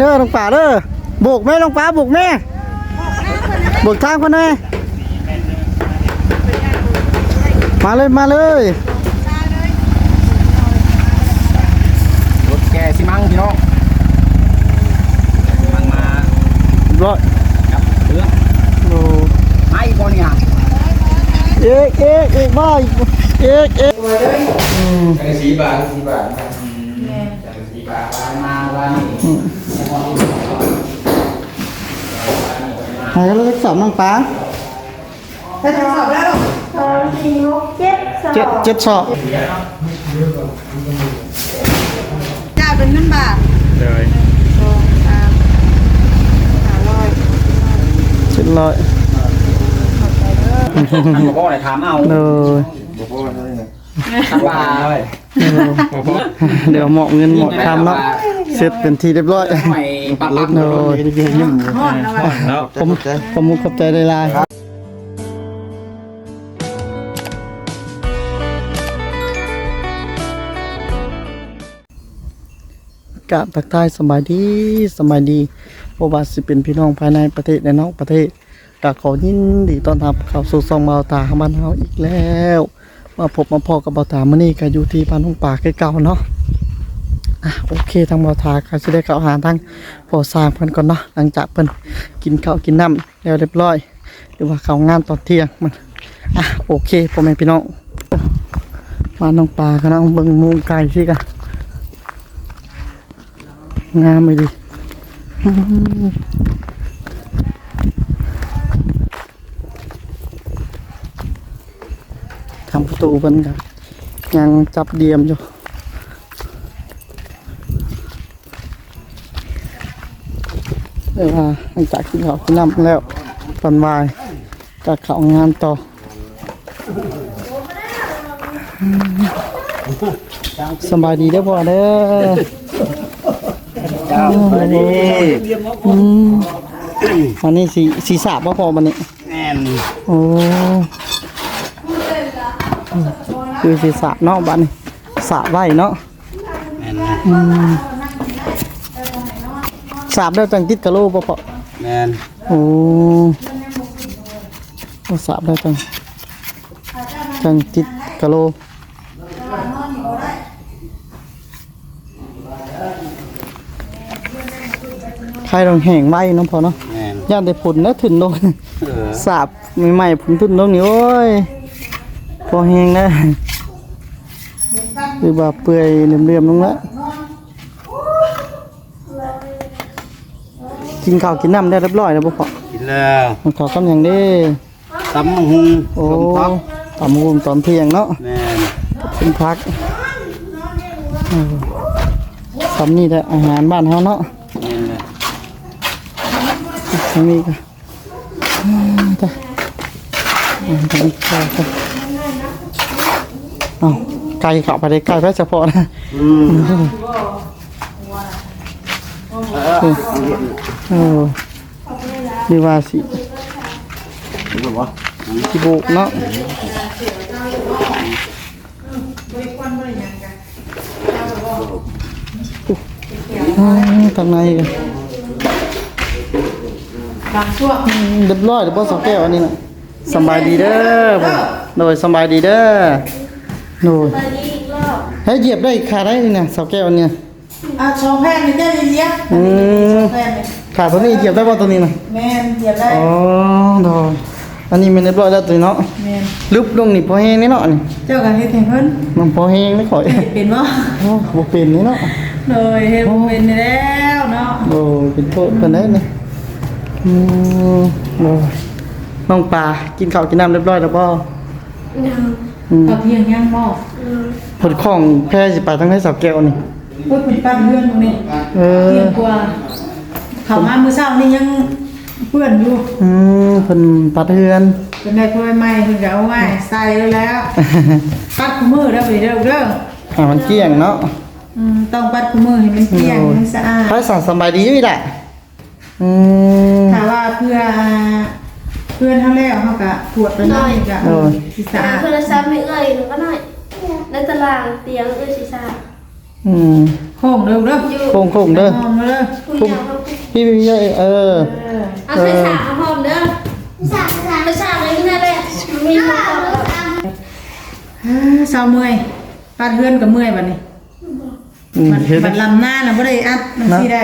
เด้อลงป่าเด้อโบกแม่ลงป่าโบกแม่โบกทางคนแน่มาเลยมาเลยรถแกสิมั้งพี่น้องมังมาร้อยกับเรือโอ้ไม่บ่เนี่ยเอ๊กเอ๊กเอ๊กบ้าเอ๊กเอ๊กจังสีบาทสีบาท หายแล้วเลขสามน้องป้าถ้าทดสอบแล้วสองสี่หกเจ็ดสองเจ็ดเจ็ดสอบจ่ายเป็นเงินบาทเลยสองสามห้าร้อยเจ็ดร้อยบ่พ่อได้ถามเอาเลยถามว่าเลยเดี๋ยวเหมาะเงินเหมาะคำเนาะ เสร็จเป็นทีเรียบร้อยไม่ปักหลักเลเลยยฮอดแล้วว่ะแล้วผมผมมุกขอบใจได้ลายกาบทักทายสบายดีสบายดีเพราะว่าสิเป็นพี่น้องภายในประเทศและนอกประเทศก็ขอยินดีต้อนรับเข้าสู่ซองเบาตาบ้านเฮาอีกแล้ว มาพบมาพอกับเบาตามื้อนี้ก็อยู่ที่บ้านทุ่งป่าใกล้เก่าเนาะ โอเคทางเบาตาก็สิได้เข้าหาทางพอสร้างเพิ่นก่อนเนาะหลังจากเพิ่นกินข้าวกินน้ำแล้วเรียบร้อย หรือว่าเขางานตอนเที่ยงมันอะโอเคพ่อแม่พี่น้องมาน้องปลากันนะเบิ่งหมูไก่สิกันงามไปดิทำประตูเพิ่นกันยังจับเดียมอยู่ เดี๋ยวว่าหลังจากกินข้าวกินน้ำแล้วตอนบ่ายจะเข้างานต่ออืมสบายดีเด้อพ่อเด้อเจ้าสวัสดีอืมวันนี้สีสีสาบว่าพอมันนี่แน่นโอ้คือสีสาบเนาะบ้านนี้สาบไว้เนาะแน่น สาบแล้วจังติดกะโหลบ่พอแน่นโอ้โอ้สาบแล้วจังจังติดกะโหลใครต้องแห้งไว้เนาะพอเนาะแน่นย่านได้ผลนะถึงโดนเออสาบใหม่ๆผมทุนตรงนี้โอ้ยพอแห้งนะคือแบบเปื่อยเหลี่ยมๆลงแล้ว กินข้าวกินน้ำได้เรียบร้อยแล้วบ่พอกินแล้วมันขอคำอย่างนี้ตำหุงโอ้ต้มพักตำหูมตอนเที่ยงเนาะแน่นเป็นพักเออสำนี่แหละอาหารบ้านเฮาเนาะแน่นเลยทางนี้ก็อืมจ้ะอ่าทางนี้ก็จ้ะเอาไก่เข้าไปได้ไก่ไปเฉพาะนะอืม เออดีว่าสิรู้ป่ะสิบุกเนาะอ่าทางในกันบางช่วงเรียบร้อยเดี๋ยวพ่อสาวแก้วอันนี้นะสบายดีเด้อผมโดยสบายดีเด้อโดยไปดีอีกรอบให้เหยียบได้ขาได้นี่นะสาวแก้วอันเนี่ย อะชองแพนนี่ได้เลี้ยงอืมแพนนี่ขาตัวนี้เหยียบได้ป่ะตัวนี้นะแม่นเหยียบได้อ๋อโดยอันนี้มันเรียบร้อยแล้วตัวนี้เนาะแม่นลึบลงนี่พอแห้งนี่เนาะนี่เจ้ากันเฮ็ดให้เพิ่นมันพอแห้งไม่ข่อยเป็นบ่โอ้บ่เป็นนี่เนาะเลยเฮ็ดบ่เป็นแล้วเนาะโอ้เป็นโทษเพิ่นได้นี่อืมโอ้ยน้องปลากินข้าวกินน้ำเรียบร้อยแล้วบ่หนึ่งอืม เอาเพียงยังบ่หนึ่งผลของแพร่สิไปทั้งให้สาวแก้วนี่ เพิ่นเป็นปั้นเพื่อนตรงนี้เออเพียงกว่าเข้ามามื้อเช้านี่ยังเปื้อนอยู่อืมเพิ่นปัดเฮือน เป็นได้ถ้วยใหม่เพิ่นก็เอาไว้ใส่แล้วแล้วปัดคู่มือเด้อไปเด้อเด้อให้มันเกลี้ยงเนาะอืมต้องปัดคู่มือให้มันเกลี้ยงให้มันสะอาดใครสั่งสำบายดีอยู่ล่ะอืม ถ้าว่าเพื่อเพื่อนเท่าแล้วเขาก็ตรวจไปหน่อยก็โอ้ย สิสะอาดโทรศัพท์ไม่เอ่ยหนูก็หน่อยในตารางเตียงเอ่ยศีรษะ อืมโค้งเด้อเด้อโค้งโค้งเด้อหอมเด้อคุณอยากเอาพี่พี่เอ้ยเออเออเอาไปฉากหอมเด้อฉากฉากไปฉากอะไรก็ได้เลยมีหมดอ่าเศร้าเมื่อยปาดเฮือนกับเมื่อยบัดนี้อืมบัดเห็นบัดลำหน้าน่ะบ่ได้อัดมันสิได้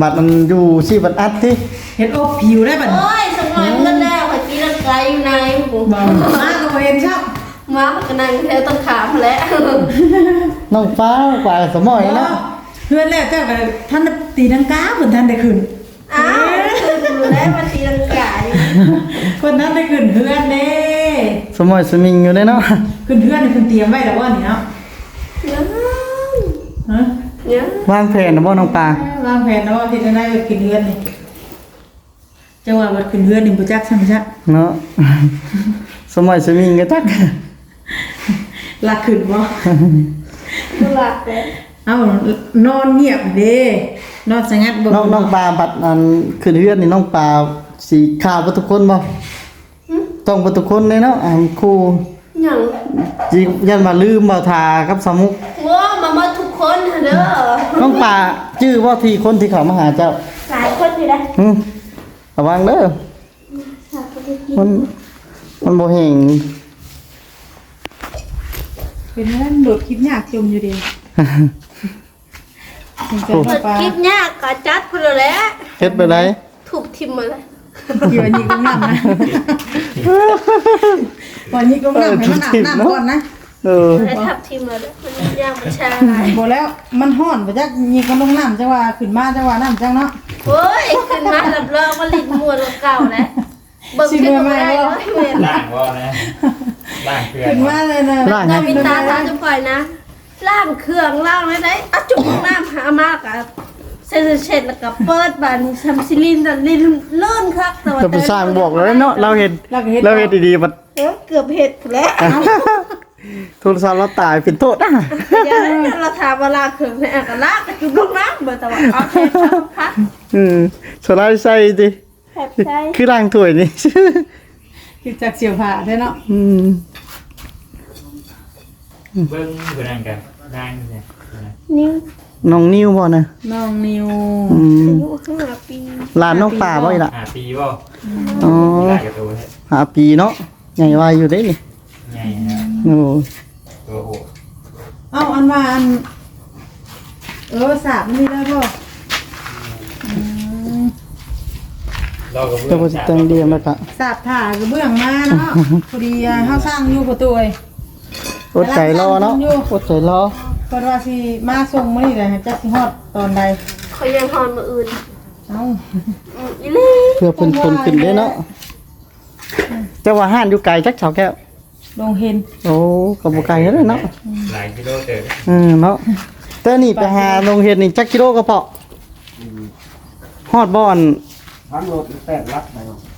บัตรมันอยู่ที่บัตรอัดที่เฮ็ดอบผิวได้บัดนี้โอ้ยสมัยเพื่อนแล้วขอกินร่างกายอยู่ในผมบ่มาก็บ่เห็นครับ มาพักกันนั่งแถวต้นขาแล้วน้องฟ้ากว่าสมอยนะเฮือนแล้วเจ้าก็ท่านได้ตีลังกาเพิ่นท่านได้ขึ้นอ้าวคือดูแล้วมาตีร่างกายเพิ่นท่านได้ขึ้นเฮือนเด้สมอยสมิงอยู่เลยเนาะขึ้นเฮือนนี่เพิ่นเตรียมไว้แล้วว่านี่เนาะยังฮะยังวางแผนนะบ่น้องปลาวางแผนแล้วว่าที่จะได้ไปขึ้นเฮือนนี่จังหวะวัดขึ้นเฮือนนี่บ่จักซ้ํจักเนาะสมอยสมิงก็จัก ลักขึ้นบ่ดูหลักเลยเอ้านอนเงียบเด้นอนสงัดบ่น้องน้องปลาบัดอันขึ้นเฮือนนี่น้องปลาสีขาวบ่ทุกคนบ่ต้องบ่ทุกคนเลยเนาะอันครูยังจิยันมาลืมเบาทากับสามุกว้ามามาทุกคนเด้อน้องปลาชื่อว่าทีคนที่เขามาหาเจ้าหลายคนอยู่นะหึระวังเด้อฉากก็ได้กินมันมันบ่เห็น เป็นนั่นโดดคลิปยากจมอยู่เดีสงสัยเปิว่าดปลาคลิปเนี้ยก็จัดพุ่นแล้วแหละเฮ็ดไปได้ถูกทิมมาเลยเกี่ยวยิงกุ้งน้ำนะก่อนยิงกุ้งน้ำให้มันอาบน้ำก่อนนะเออแล้วทับทิมมาเลยมันย่างมันชาบอกแล้วมันห่อนไปจักยิงกุ้งน้ำจังว่าขึ้นมาจังว่าน้ำจังเนาะ โอ้ยขึ้นมารับรองมาลิ้นมวนเก่าแล้ว เบิกสิขึ้นเมื่อยมาได้ไหมร้อยเมตรล่างว่านะล่างเกลือขึ้นมาเลยนะล่างนาให้วินตาทาจะปล่อยนะล่างเครื่องล่างไม่ได้อะจุกน้ำหามากอะเซนเชนแล้วก็เปิดบานซัมซิลินแต่ลิ้นเลื่อนครับแต่ว่าจะไปสร้างบอกแล้วเนาะเราเห็นเราก็เฮ็ดเราเห็นดีๆมันเออเกือบเห็ดแล้วโทรศัพท์เราตายเป็นโทษนะอย่าเราถามว่าลากเครื่องในอากาศลากจุกลงน้ำเบอร์แต่ว่าโอเคครับพักอืมสไลด์ใส่ดิ แผบใจคือร่างถ้วยนี่คือจากเสียวผ้าใช่เนาะอืมเบิ้งคือนั่งกันล่างเนี่ยนิ้วน้องนิ้วบ่นะน้องนิวอืมอายุห้าปีหลานน้องป่าบ่อีล่ะหาปีบ่อ๋อหลายกระตัวเนี่ยหาปีเนาะใหญ่วายอยู่เด้นี่ใหญ่นะโอ้ตัวโอ้เอ้าอันว่าอันเออสาบมันนี่ได้บ่อืม เราก็จะบ่สิแต่งเดียมแล้วก็สาบถ่ากระเบื้องมาเนาะพอดีอะเฮาสร้างอยู่ประตูเอ้ยอดใจรอเนาะอดใจรอเพิ่นว่าสิมาส่งมื้อนี้แหละจักสิฮอดตอนใดเขายังหอนมาอื่นเอ้าอืมอีเล่เพื่อเพิ่นคนขึ้นเด้เนาะแต่ว่าห้านอยู่ไกลจักเสาแก้วลงเห็นโอ้ก็บ่ไกลเด้เนาะหลายกิโลเตอร์อืมเนาะแต่นี่ไปหาโรงเรียนนี่จักกิโลก็พอฮอดบ่อน ทั้งรถแปดลักไป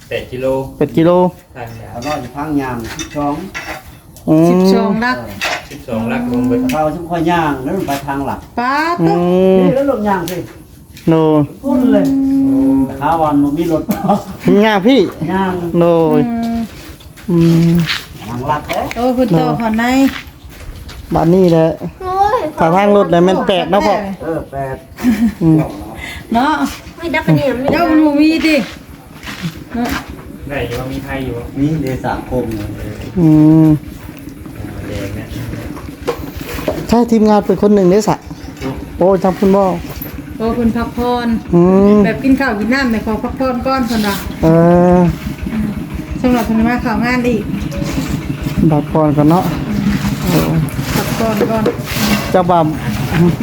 แปดกิโลเป็ดกิโลทางยาแล้ววก็ทั้งยางที่ช้องอืม12ดักสิบสองลักรวมไปเขาชุกข้อยางแล้วมันไปทางหลักป๊าดอืตึ๊บมนี่แล้วรถยางสิโนพุ่นเลยขาวันมันมีรถงาพี่ยางโนอืยมอืมทางหลักเด้โอ้คุณโตขอนในบ้านนี้แหละโอ้ยถ้าทางรถน่ะมันแปลกเนาะพ่อเออแปดอืมเนาะ ไม่ดักกระเนียมไม่เจ้าได้มันบ่มีดิเนาะได้อยู่ว่ามีไทยอยู่ว่านี่เดสาคมเลยอืมแดงเนี่ยใช่ทีมงานเป็นคนหนึ่งได้สะโอ้จำคุณบ่โอ้คุณพักพรอืมแบบกินข้าวกินน้ำแต่ขอพักผ่อนก่อนคนละเออสำหรับคนมาข่าวงานอีกบักก่อนกันเนาะโอ้พักผ่อนก่อนเจ้าบ่าว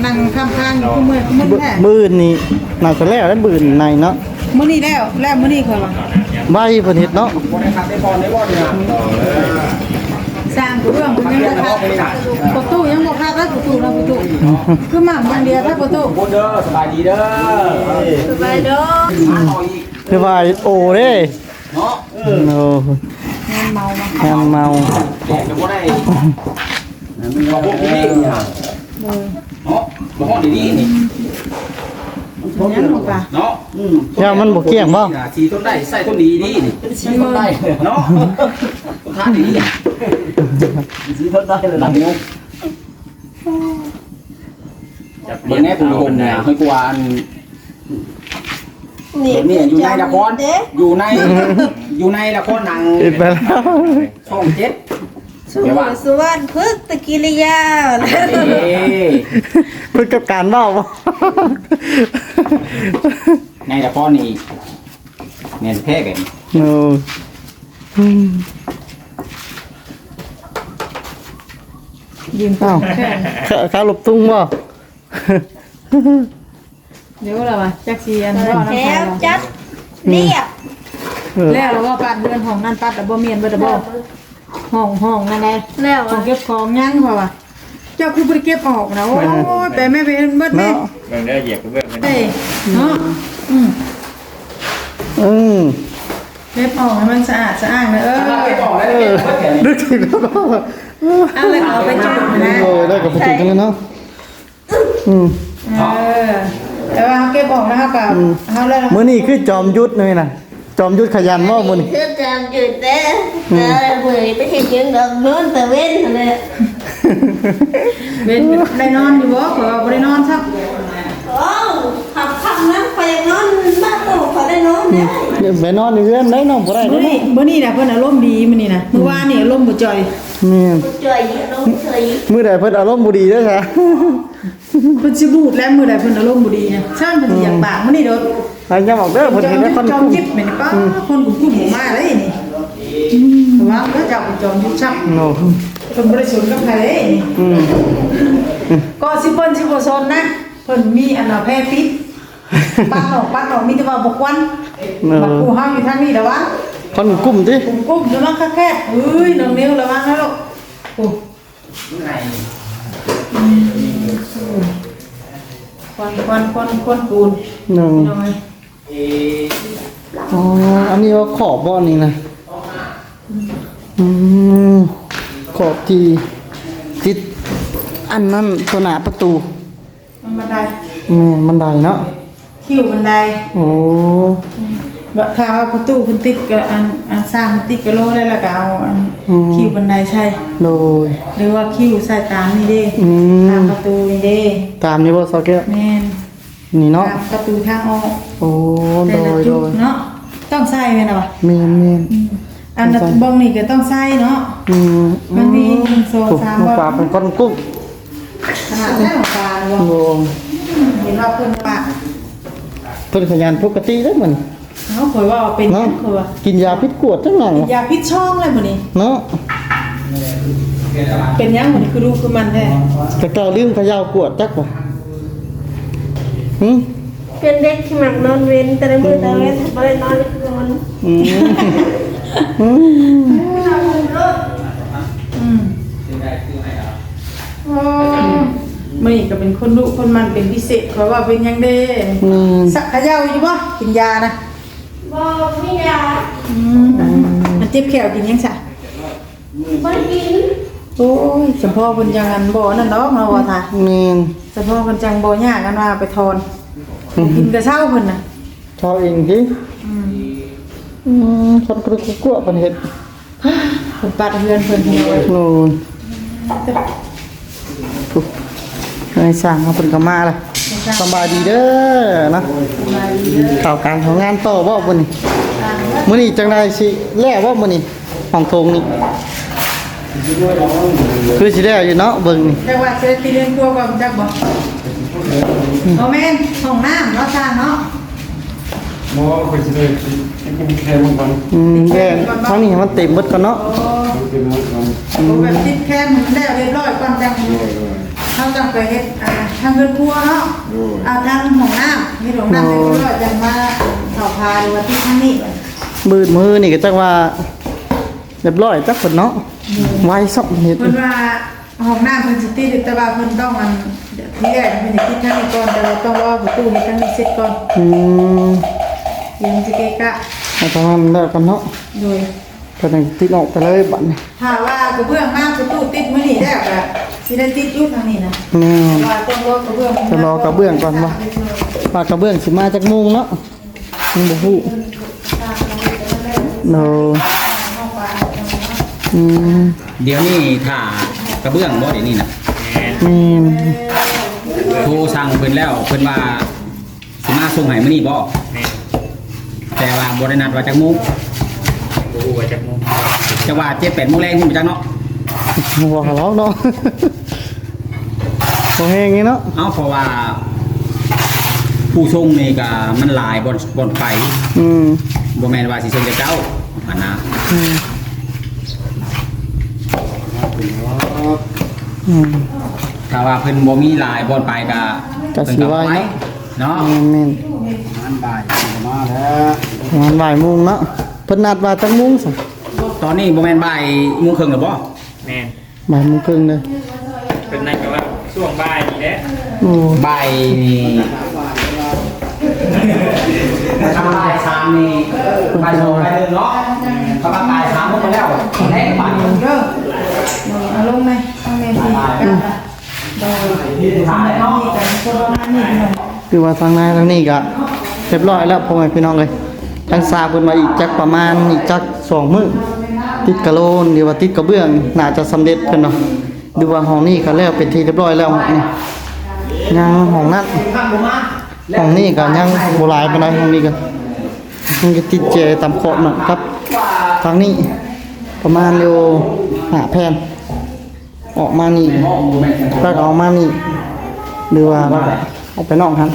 นั่งข้างๆอยู่คู่มือคู่มือแท้บื้นนี่น่าจะแล้วได้บื้นในเนาะมื้อนี้แล้วแล้วมื้อนี้ค่อยว่าใบเพิ่นเฮ็ดเนาะคนได้ขับได้บอลได้บอลเนี่ยสร้างกระเบื้องมันยังบ่ทันประตูยังบ่ทันแล้วประตูแล้วประตูคือหม่ำอย่างเดียวถ้าประตูโคเด้อสบายดีเด้อสบายเด้อมาต่ออีกคือว่าโอ้เด้เนาะเออโอ้งานเมามาแฮมเมาแดดจะบ่ได้มาพวกนี้เนี่ย เลยเนาะมาห้องดีๆนี่ยังบ่ปะเนาะอืมย่ามันบ่เกี่ยงบ่ สีต้นได้ใส่ต้นดีดีนี่สีต้นได้เนาะต้นท่าดีสีต้นได้เลยหลังนี้จับเบิ่งแน่ผู้ชมเนี่ยให้กว่าอันนี่เดี๋ยวนี้อยู่ในละครเด้อยู่ในอยู่ในละครหนังเห็นไปแล้วช่องเจ็ด สุวรรณสุวรรณพึกตะกิริยาเอ้ยเพื่อกับการเว้าบ่ ในละครนี่แม่นแพ้กัน โอ้อืมยืมอ้าวแค่ขาขาหลบตุ้งบ่ เดี๋ยวเราว่าจักสีอันรอแถน้ำตาวจัดเรียบเออแล้วเราว่าปัดเรือนห้องนั่นปัดแต่บ่เมียนบ่ได้บ่ ห้องห้องนั่นแหละแล้วของเก็บของยังเพราะว่าเจ้าคือบ่ได้เก็บออกนะโอ้ยไปแม่ไปเบิดแม่เนาะเบิ่งได้เหยียบกับเบิ่งเฮ้ยเนาะอืมอืมเก็บออกให้มันสะอาดสะอ้างนะเออไปต่อได้เลยแค่นี้นึกถึงแล้วก็เอาเลยเอาไปจุ่มนะโอ้ยได้กับประตูกันแล้วเนาะอืมเออแต่ว่าเขาเก็บออกนะครับกับเขาแล้วมื้อนี้คือจอมยุทธเลยนะ จอมยุทธขยันบ่มื้อนี้คือจำจุดเด้แต่เมื่อไปเห็นยังดอกโน้นแต่เว้นเลยเว้นได้นอนอยู่บ่เพราะว่าบ่ได้นอนซักโอ้ขับขับนั่งไปนอนบ้านตัวเขาได้นอนเนี่ยเดี๋ยวไปนอนในเรือนได้น้องบ่ได้มื้อเด้นี้มื้อนี้น่ะเพิ่นอารมณ์ดีมื้อนี้น่ะเมื่อวานนี่อารมณ์บ่จ่อยแม่นจ่อยลงเฉยมื้อใดเพิ่นอารมณ์บ่ดีเด้อค่ะ เพิ่นสิบูดแล้วมื้อใดเพิ่นอารมณ์บ่ดีเนี่ยช่างเพิ่นสิอยากปากมื้อนี้โดดหายังบอกเด้อเพิ่นจอเห็มนแล้วยุคทนธจอมคุ้มยิบแม่นป้าคนกุ้มกุ้มมาเลยนี่เพราะว่าก็จะเป็นจอมยุทธชักโอ้เพิ่นบ่ได้สนกับใครเลยนี่อืมก็สิเพิ่นสิบ่สนนะเพิ่นมีอันน่ะแพ้ปิดปัดออกปัดออกมีแต่ว่าบ่ควันเอบัดอกูเฮาอยู่ทางนี้เด้อวะ คนกุ้มติกุ้มกุ้มอยู่เนาะแค่ๆเอ้ยน้องนิ้วระวังนะลูกโอ้ควันควันควันควันปูนหนึ่งน้องเอ้ยอ๋ออันนี้ว่าขอบบ่นี่นะอืมขอบที่ติดอันนั้นตัวหน้าประตูมันบันไดแม่นบันไดเนาะคิวบันไดโอ้ แบบถ้าเอาประตูเพิ่นติดกับอันอันสร้างติดกับโลได้แล้วก็เอาอันคิวบันไดใช่ โดย หรือว่าคิวใส่ตามนี่เด้อืม ตามประตูนี่เด้ตามนี้บ่ซอแก้วแม่นนี่เนาะตามประตูทางออกโอ้แต่โดละยจุโดดยเนาะต้องใส่แม่นบ่แม่นแม่นอันนั้นบ้องนี่ก็ต้องใส่เนาะ อืมมันมีโซถูกสามมาบ้อปลางเป็นคนกุ้มขนาดแม่ของปลาเลยบ่โอ้เห็นว่าเพิ่นปะเพิ่นขยันปกติเด้อมัน เนาะข่อยว่าเป็นหยัเนาะงข่อยว่ากินยาพิษกวดจังหนังยาพิษช่องเลยมื้อนี้เนาะเป็นหยังมื้อนี้คือลูกคือมันแท้แต่เก่าลืมเขย่ากวดจักบ่หึเป็นเด็กที่มักนอนเว้นแต่ในมือแต่เว้นไม่ได้นอนเลยคือนอนอืมอืมอืมอ๋อ มื้อนี้ก็เป็นคนดุคนมันเป็นพิเศษข่อยว่าเป็นหยังเด้อืม สักเขย่าอยู่บ่กินยานะ บ่มียาอืมอันเจ็บแขวกินยังซะบ่ได้กินโอ้ยสมพ่อเพิ่นจังอันบ่นั่นดอกมาว่าท่าแม่นสมพ่อเพิ่นจังบ่ยากกันว่าไปทอนกินกระเช้าเพิ่นน่ะชอบเองดิอืมอืมคนกระกุกกวเพิ่นเฮ็ดเพิ่นปัดเฮือนเพิ่นเฮ็ดไว้โน่นปุ๊บนายสั่งเอาเพิ่นก็มาล่ะ สบายดีเด้อนะข่าวการของงานต่อบ่มื้อนี้มื้อนี้จังได๋สิแล้วบ่มื้อนี้ห้องโถงนี่คือสิแล้วอยู่เนาะเบิ่งนี่แต่ว่าสิได้ตีเรียนครัวก่อนจักบ่บ่แม่นห้องน้ำเนาะจ้าเนาะมอคนสิได้กินแค่มันก่อนอืมแย่ทางนี้ให้มันเต็มเบิดก่อนเนาะโอ้กินมันก่อนบ่แบบติดแคมมันแล้วเรียบร้อยก่อนจัง เฮาจังไปเฮ็ดอ่าทางเรือนครัวเนาะเอาทางห้องน้ำมีห้องน้ำเรียบร้อยจังมาเข้าพาหรือว่าที่ทางนี้มืดมือนี่ก็จังว่าเรียบร้อยจักเพิ่นเนาะไว้ซับเฮ็ดเพิ่นว่าห้องน้ำเพิ่นสิติดแต่ว่าเพิ่นต้องอันเดี๋ยวที่แรกเพิ่นสิติดทางนี้ก่อนแต่ว่าต้องรอประตูเฮ็ดทางนี้เสร็จก่อนอืมเดี๋ยวมันสิเกะกะเอาทางนั้นแล้วกันเนาะโดย เพิ่นให้ติดออกไปเลยบัดนี้ถ้าว่ากระเบื้องมากประตูติดมื้อนี้แล้วก็สิได้ติดอยู่ทางนี้นะแม่น ว่าต้องรอกระเบื้องจะรอกระเบื้องก่อนวะ ปากกระเบื้องสิมาจากมุงเนาะยังบ่ฮู้โนอืมเดี๋ยวนี้ถ้ากระเบื้องบ่เดี๋ยวนี้น่ะแม่นโทรสั่งเพิ่นแล้วเพิ่นว่าสิมาส่งให้มื้อนี้บ่แม่แต่ว่าบ่ได้นัดว่าจักโมง บ่ฮู้ว่าจักโมงจะว่า7-8โมงแรงพุ่นบ่จักเนาะหัวขะล้อกเนาะโอเคงี้เนาะเอ้าเพราะว่า ผู้ส่งนี่ก็มันหลายบ่อนบ่อนไปอืมบ่แม่นว่าสิส่งแต่เจ้าอันนะอืมอืมถ้าว่าเพิ่นบ่มีหลายบ่อนไปก็ก็สิว่าเนาะเนาะแม่นงานบ่ายมาแล้วๆงานบ่ายโมงเนาะ เพิ่นนัดว่าจังโมงสิตอนนี้บ่แม่นบ่ายโมงครึ่งแล้วบ่แม่นบ่ายโมงครึ่งเลยเป็นนั่นก็ว่าช่วงบ่ายนี่แหละโอ้บ่ายนี่ถ้าบ่ายสามนี่บ่ายสองบ่ายหนึ่งเนาะถ้าว่าบ่ายสามโมงไปแล้วแน่บ่ายเด้อเอาลงไหมเอาแม่พี่กันโดยถามได้เนาะนี่กันคนละนั่นนี่หน่อยคือว่าทางนายทางนี้ก็เรียบร้อยแล้วพ่อแม่พี่น้องเลย ทางซาเพิ่นมาอีกจักประมาณอีกจักสองมื้อติดกระโลนหรือว่าติดกระเบื้องน่าจะสำเร็จเพิ่นเนาะดูว่าห้องนี้ก็แล้วเป็นที่เรียบร้อยแล้วนี่ยังห้องนั้นห้องนี้ก็ยังโบ่หลายปานใดห้องนี้ก็มันก็ติดเจตามขอบนะครับทางนี้ประมาณอยู่ห้าแผ่นออกมานี่แล้วก็ออกมานี่หรือว่า เอาไปนอกครับ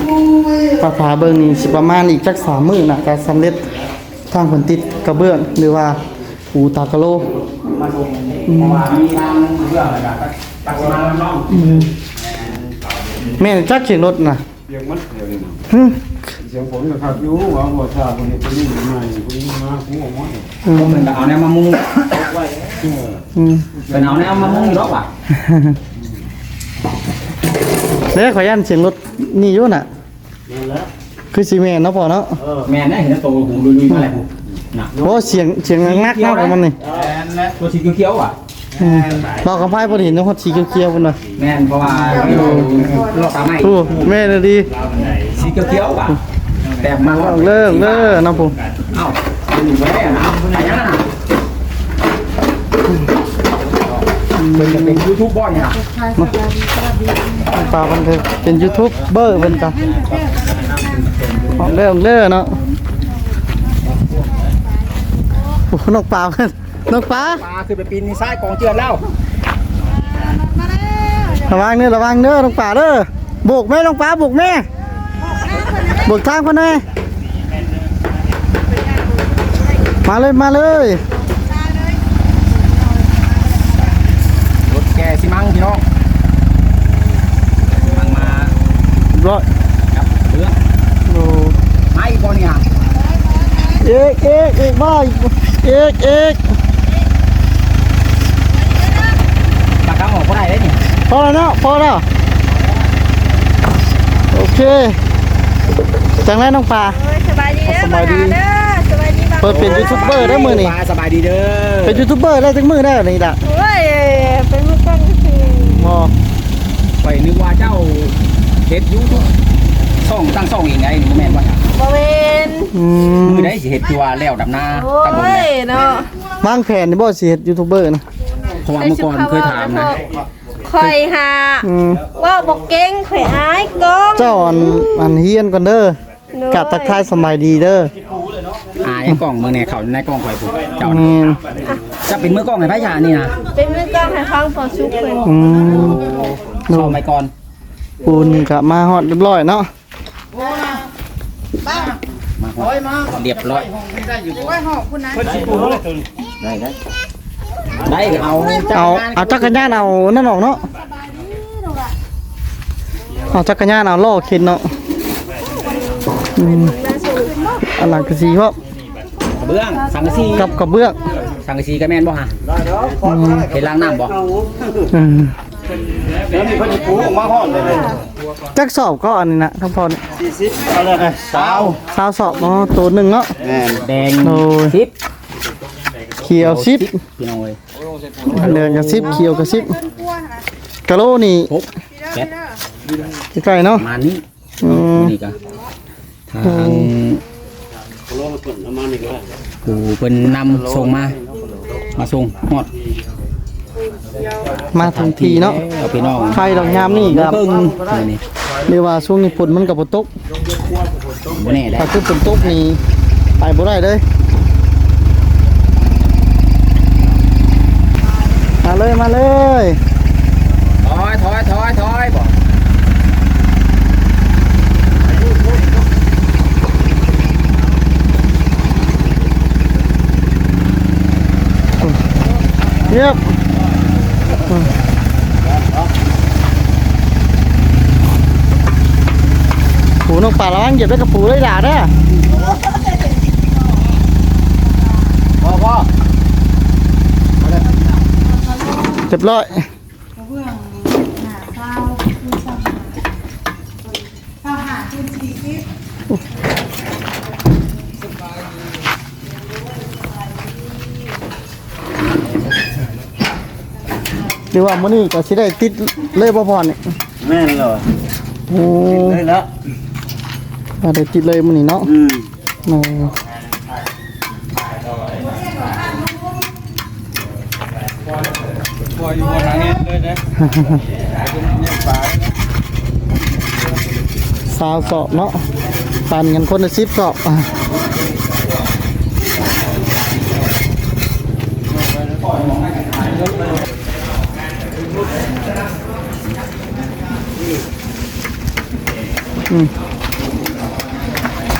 ภาษาเบิ่งนี่สิประมาณอีกจักสามมื้อน่ะก็สำเร็จทางผลติดกระเบื้องหรือว่าปูตากะโลมาส่งเพราะว่ามีทางเรื่องอะไรก็ตักมาน้องอืมแม่นจักเขียนรถน่ะเสียงมันเดี๋ยวนี้นะหึเสียงผมก็ขับอยู่ว่าบ่ทราบคนนี้คนนี้มาใหม่คนนี้มาหัวหม้ออืมผมเป็นเอาแนวมามุงอืมเป็นเอาแนวมามุงอยู่หรอกว่ะเด้ขอยันเสียงรถ นี่อยู่น่ะนั่นแหละคือสิแม่นเนาะพ่อเนาะแม่นได้เห็นตัวหูลุยๆมาแล้วน่ะโอ้เสียงเสียงงักๆเนาะของมันนี่ตัวสีเขียวๆอะอืมบอกกับไพ่บ่ได้เห็นเนาะสีเขียวๆพุ่นน่ะแม่นเพราะว่าเราตาไม่โอ้แม่น่ะดีสีเขียวๆอะแต่มาว่าเลิกเลิกเนาะผมเอ้าเป็นอยู่ไว้อะนะไหนยังน่ะ เป็นจะเป็นยูทูบบ่อยเนี่ยปลาเพิ่นคือเป็นยูทูบเบอร์เพิ่นจ้ะออกเลิกเลิกเนาะโอ้นกปลาเพิ่นนกปลาปลาคือไปปีนซ้ายกองเจือนแล้วระวังเด้อระวังเด้อนกปลาเด้อโบกแม่นกปลาโบกแม่โบกทางเพิ่นแน่มาเลยมาเลย รถแก สิมังพี่น้องมังมาร้อยครับเรื่องโอ้ไม่บ่เนี่ยเอกเอกเอกบ้าเอกเอกปากกาออกก็ได้เลยเนี่ยพอแล้วเนาะพอแล้วโอเคจังไรน้องปลาโอ้ยสบายดีเด้อสบายดีมหเด้อสบายดีบ้างเปิดเป็นยูทูบเบอร์ได้มือนี่ปลาสบายดีเด้อเป็นยูทูบเบอร์ได้ทั้งมือได้นี่ด่ะโอ้ยเป็นมือกล้องก็คื อพอไปนึกว่าเจ้าเฮ็ดยูทูบช่องตั้งช่องเองไงนี่บ่แม่นว่าจ้ะบริเวณอืมมือได้สิเฮ็ดตัวแล้วดำนาโอ้ตั้งบนยเนี่ยเนาะวางแผนนี่บ่สิเฮ็ดยูทูบเบอร์นะเพราะว่าเมื่อก่อนเคยถามนะคอยหาอืมว่าบอกเก่งข่อยอายกล้องเจ้าอันอันเฮียนก่อนเด้อกัดทักทายสำบายดีเด้ออ่าไอ้กล้องเมืองเนี่ยเขาในกล้องข่อยปุ๊บเจ้าแม่น จะเป็นมือกล้องให้พระยานี่นะเป็นมือกล้องให้ฟังพอสุกเพิ่นอืมชอบไม้ก่อนปูนก็มาฮอดเรียบร้อยเนาะมาก่อนเรียบร้อยไว้หอกคุณนะได้ได้ได้เอาเอาเอาจักรยานเอานั่นออกเนาะเอาจักรยานเอาล้อเข็นเนาะอืมอันหลังกระสีเพราะกระเบื้องสังกะสีกับกระเบื้อง สังกะสีกระแมนบ่ฮะอืมเห็นล้างน้ำบ่ อืมแล้วนี่เพิ่นจะปูออกมาฮอดเลยเลยจักสอบก็อันนี้นะทั้งพอนี่40เอาเลยไงสาวสาวสอบเนาะตัวหนึ่งเนาะ แม่นแดงโอ้ย สิบเขียวซิบพี่น้องเอ้ย เหลืองกับซิบเขียวกับซิบกะโลนี่หกเจ็ดใกล้ๆปเนาะระมาณนี้อืม นี่ก็ทางผู้เพิ่นนำส่งมา มาส่งฮอดมาทันทีเนาะเอาพี่น้องใครดอกยามนี่ครับเบิ่งนี่นี่เรียกว่าช่วงนี้ฝนมันก็บ่ตกบ่แน่ได้ถ้าคือฝนตกนี่ไปบ่ได้เลยมาเลยมาเลยถอยถอยถอยถอย บ่เยียบปูนกป่าระวังเหยียบได้กับปูเลยด่าเด้อ พ่อพ่อ เรียบร้อย เบื้องหน้าเศร้าคือเศร้าหาเศร้าหาคือสี่สิบ หรื อว่ามื้อนี้ก็สิได้ติดเลยบ่พอนี่แม่นเหรอโอ้ได้แล้วว่าได้ติดเลยมื้อนี้เนาะอืมโอ้พออยู่บนทางนี้เลยนะเนี่ยปลาสาวสอบเนาะปั่นกันคนละ10สอบอะอืมตุ่มตุ่มอืม ไม่ต้องเลี้ยงคนเลย เนาะไ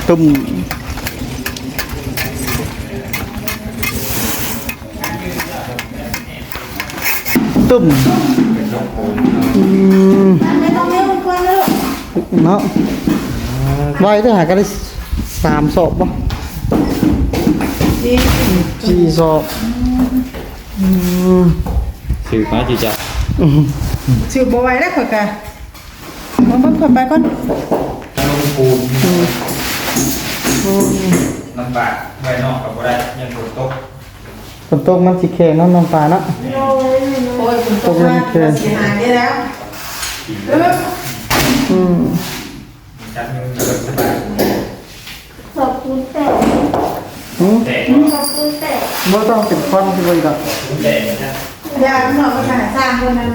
ว้ได้หากันได้สามศพป่ะ ดี สี่ศพอืม สื่อมาจีจ้ะอืมสืบบ่ไหวแล้วข่อยกะมาเบิ่งข่อยไปก่อน ลำบากไว้นอกกับบ่ได้ยังฝนตกฝนตกมันสิแข็งเนาะน้องปลาเนาะโอ้ยฝนตกมาเสียหายได้แล้วเอออืมจัดมือก็สบายขอบคุณแต่อืมแต่ขอบคุณแต่บ่ต้องเป็นควันที่บ่ดอกแต่นะยาหน่อยก็หาสร้างคนนั้น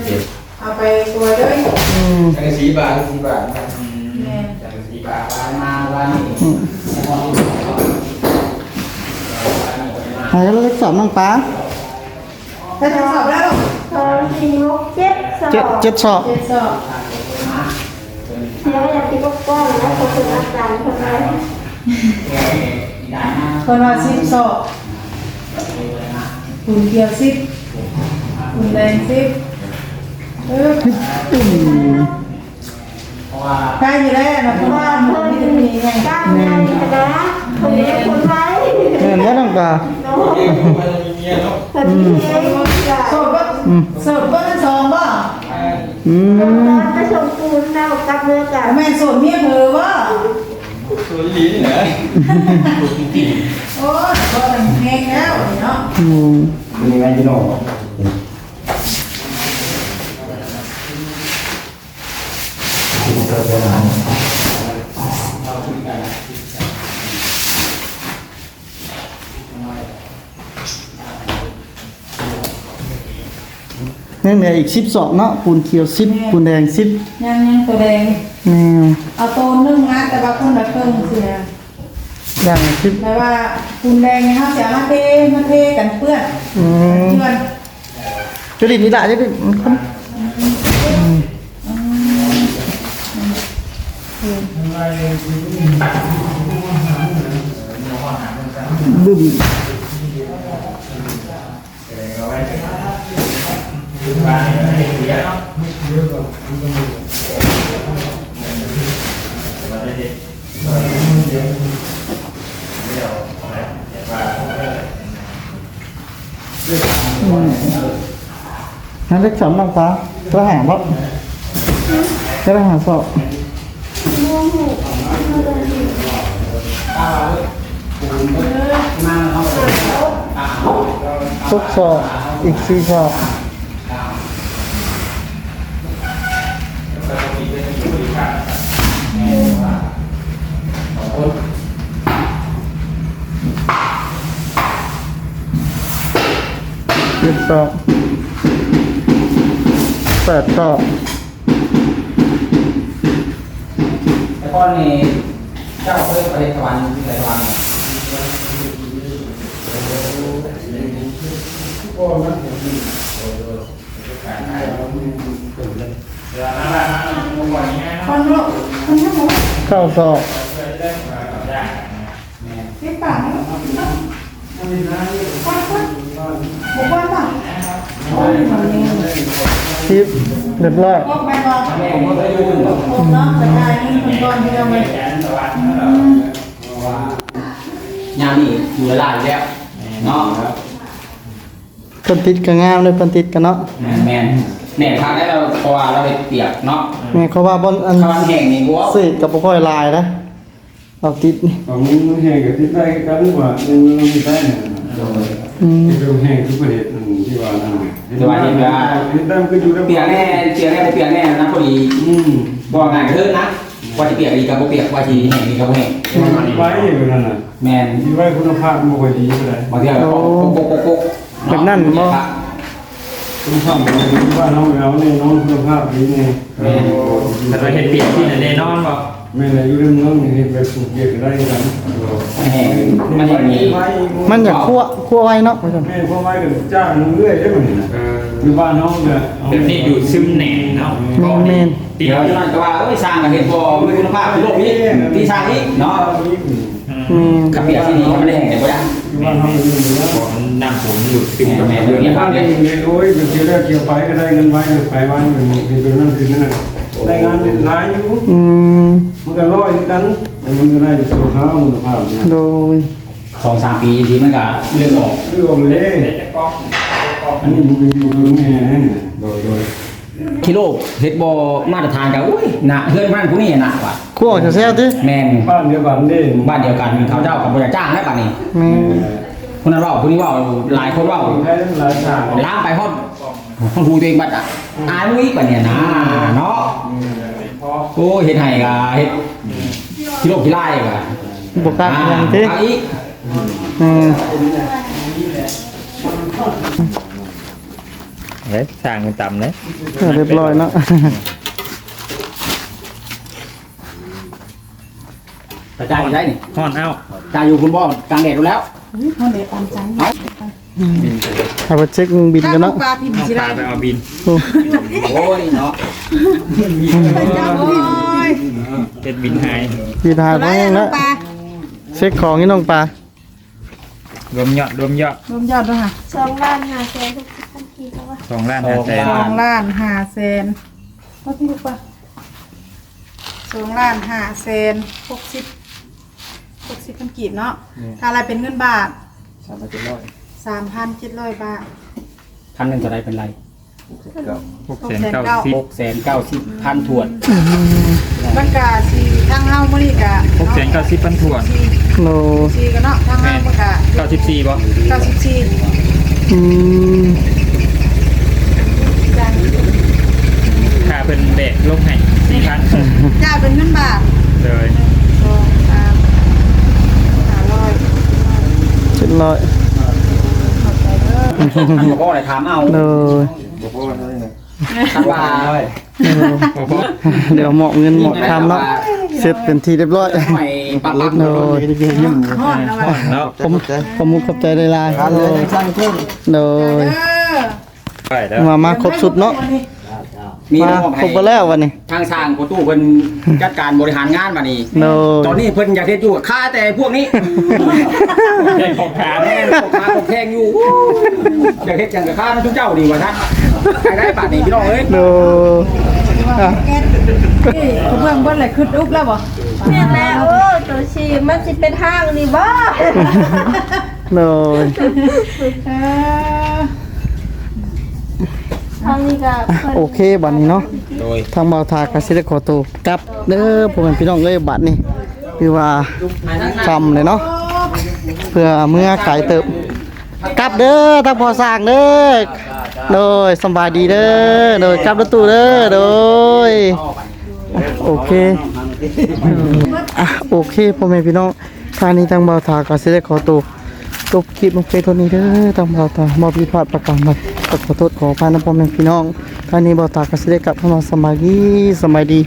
เอาไปตัวเลยอืมจังสีบาทสีบาทจังสีบาทวานมาวันนี้อืม หายแล้วสอบน้องปลาถ้าจะสอบแล้วสองสี่หกเจ็ดสองเจ็ดเจ็ดสอบเจ็ดสอบเดี๋ยวอยากติดกล้องแล้วขอบคุณอาจารย์คนนั้นคนว่าสิบสอบคุณเกียวสิบคุณแดงสิบเอออืม ใกล้อยู่แล้วนะเพราะว่ามันมีตรงนี้ไงก้าวไงนะคนนี้คนไว้เห็นบ่น้องปลาคนนี้เองจ้ะสอบว่าสอบว่าสองบ่อืมไปส่งปูนแล้วกับเมื่อกันแม่สอบเมียเพอบ่ตัวลีนี่เหรอโอ้ยก็แห้งแล้วเนาะอืมเป็นยังไงพี่น้อง นี่เหลืออีก10สอบเนาะปูนเขียว10ปูนแดง10ยังยังตัวแดงนี่เอาโตนนึ่งนะแต่ว่าคนละเครื่องเสียอย่างสิบแต่ว่าคุณแดงเนี่ยเขาเสียมาเทมาเทกันเปื้อนอืมเชื่อนจุลินนี่ได้จะเป็นคนบึ้ม นั่นเล็กสำนักฟ้าก็ห ทุกสอบอีกสี่สอบเจ็ดสอบแปดสอบ แต่ก่อนนี่เจ้าเคยไปตะวันไปตะวันคนลูกคนทั้งหมดเข้าสอบที่ปากคนคนบอกว่าป่ะโอ้ยมันนี่ทิปเรียบร้อย พวกแม่บอกแม่ผมก็อยู่เนาะแต่ได้เงินนก่อนที่เราไปยามนี่อยู่หลายแล้วเนาะเพิ่นติดก็งามเลยเพิ่นติดกันเนาะแม่นแม่นแน่ทางได้เราเพราะว่าเราไปเปียกเนาะแม่เขาว่าบ่อันถ้ามันแห้งนี่บัวเศษก็บ่ค่อยลายนะเอาติดนี่ของแห้งกับที่ใต้กันว่ามันมีใต้เนี่ยอืมที่เป็นแห้งทุกประเทศที่ว่านั่ นที่ใต้มันก็อยู่ได้เปียกแน่เปียกแน่บ่เปียกแน่นะพอดีอืมบ่ง่ายเทินนะว่าสิเปียกดีกับบ่เปียกว่าสิแห้งดีกับบ่แห้งไว้อยู่นั่นน่ะแม่นที่ไว้คุณภาพมันบ่ค่อยดีเท่าไหร่บางทีก็ปกปกปกแบบนั้นบ่คุณภาพมันดีว่าน้องเราเนี่ยน้องคุณภาพดีเนี่ยแต่เราเห็นเปลี่ยนที่ไหนแน่นอนบ่ แม่เลยอยู่เรื่องน้องนี่ไปปลูกเยอะได้กันแห้งมันอย่างนี้มันอยากคั่วคั่วไว้เนาะว่าซั่นแม่พ่อไม้ก็จ้างน้องเรื่อยได้เหมือนกันอยู่บ้านน้องเนี่ยแบบนี้อยู่ซึมแหน่เนาะแม่นเดีเดี๋ยยววจะนั่นก็ว่าเอ้ยสร้างกับเห็ดบ่มีคุณภาพเป็นโลกนี้ที่สร้างนี้เนาะแม่นกับเปียกที่นี่มันแห้งได้บ่ได้อยู่บ้านน้องอยู่เนี่ยของน้ำผมอยู่ซึมกับแม่แม่เรื่องนี้คบ้ารับนเนี่ยนี่โอ้ยเป็นเกี่ยวได้เกี่ยวไปก็ได้เงินไว้ไปไว้เป็นเป็นนั่นคือนั่น ได้งานเป็นหลายอยู่อืมมันก็ร้อยกันแต่มันก็ได้สุขภาพคุณภาพเนี่ยโดยสองสามปีทีมันก็เรื่องออกเรื่องเลยอันนี้มันอยู่ตรงนี้โดยโดยกิโลเฮ็ดบ่มาตรฐานก็อุ้ยหนักเฮือนบ้านผู้นี้หนักว่ะคั่วจะแซ่บติแม่นบ้านเดียวกันนี่บ้านเดียวกันเขาเจ้ากับบ่อยากจ้างแล้วบัดนี้แม่นคนนั้นเว้าผู้นี้เว้าหลายคนเว้าใช้หลายทางล้างไปฮอด ฮอดหูตัวเองบัดอะอายมุ้ยกว่าเนี่ยนะเนาะโอ้เฮ็ดให้ก็เฮ็ดกิโลกิไล่ก็บ่กล้าเรียนติเอาอีกอืมเฮ้ยสร้างมันต่ำเลยเออเรียบร้อยเนาะกระจายอยู่ได้นี่ห่อนเอ้ากระจายอยู่คุณบ่กลางแดดอยู่แล้วคนเด็กตามใจ ให้ไปเช็คบินถ้ากันลูเนาะกปลาพิมพ์น้องสิปได้ลาไปเอาบินโอ้โอ้ยเนาะโอ้ยเจ็ดบินหายพี่ทายไรบ่แห้งลูนะกปลาเช็คของนี่น้องปลารวมยอดรวมยอดรวมยอดด้วยค่ะสองล้านห้าแสนหกสิบพันกีแล้วว่าสองล้านห้าแสนสองล้านห้าแสนว่าพี่ลูกปลาสองล้านห้าแสนหกสิบหกสิบพันกีบเนาะถ้าอะไรเป็นเงินบาทสามพันเจ็ดร้อย บาท พันหนึ่งจะได้เป็นไรหกแสนเก้าสิบหกแสนเก้าสิบพันถวดบรรกาสีทางเฮามื้อนี้กะหกแสนเก้าสิบพันถ่วนโนสีกันเนาะทางเฮาบรรกาเก้าสิบสี่บ่เก้าสิบสี่อืมค่าเป็นเบะลงให้สี่พันจ่ายเป็นเงินบาทเลยสองสามห้าร้อยเจ็ดร้อยท่าน บอกว่าอะไรถามเอาโดยท่านว่าโอ้โหเดี๋ยวเหมาะเงินเหมาะคำเนาะเสร็จเป็นที่เรียบร้อยทำไมปักหลักโดยฮ้อนแล้วว่ะแล้วผมผมมุกขอบใจได้ลายโดยโดยเออไปแล้วมามาครบสุดเนาะ มีมาน้องครบไปแล้ววันนี้ ทางสร้างประตูเพิ่นจัดการบริหารงานมานี่โดยตอนนี้เพิ่นอยากเฮ็ดอยู่ค่าแต่พวกนี้ได้ของขาแม่แน่นพวกค้าพวกแพงอยู่อยากเฮ็ดจังกับค่าทุกเจ้าดีกว่าท่านใครได้บาทนี้พี่น้องเอ้ย โดยอะแก๊สนี่เขาเบิ่งเบิ่งอะไรขึ้นอุบแล้วบ่แม่แล้วโอ้ตัวชีมันจะเป็นห้างนี่บ่ โดย เออ ทางนี้ก็เพิ่นโอเคบัดนี้เนาะโดยทางเบาทากสิได้ขอตัวกลับเด้อพ่อแม่พี่น้องเอ้ยบัดนี้คือว่าคำเลยเนาะเพื่อเมื่อขายเติบกลับเด้อทางพอสร้างเด้อโดยสำบายดีเด้อโดยกลับรถตู้เด้อโดยโอเคอะโอเคพ่อแม่พี่น้องทางนี้ทางเบาทากสิได้ขอตัวจบคลิปลงไปเท่านี้เด้อทางเบาทาบ่ผิดพลาดประการใด ขอโทษขออภัยนะพ่อแม่พี่น้องท่านนี้เบาทากสิได้กลับเข้ามาสมัยดีสมัยดี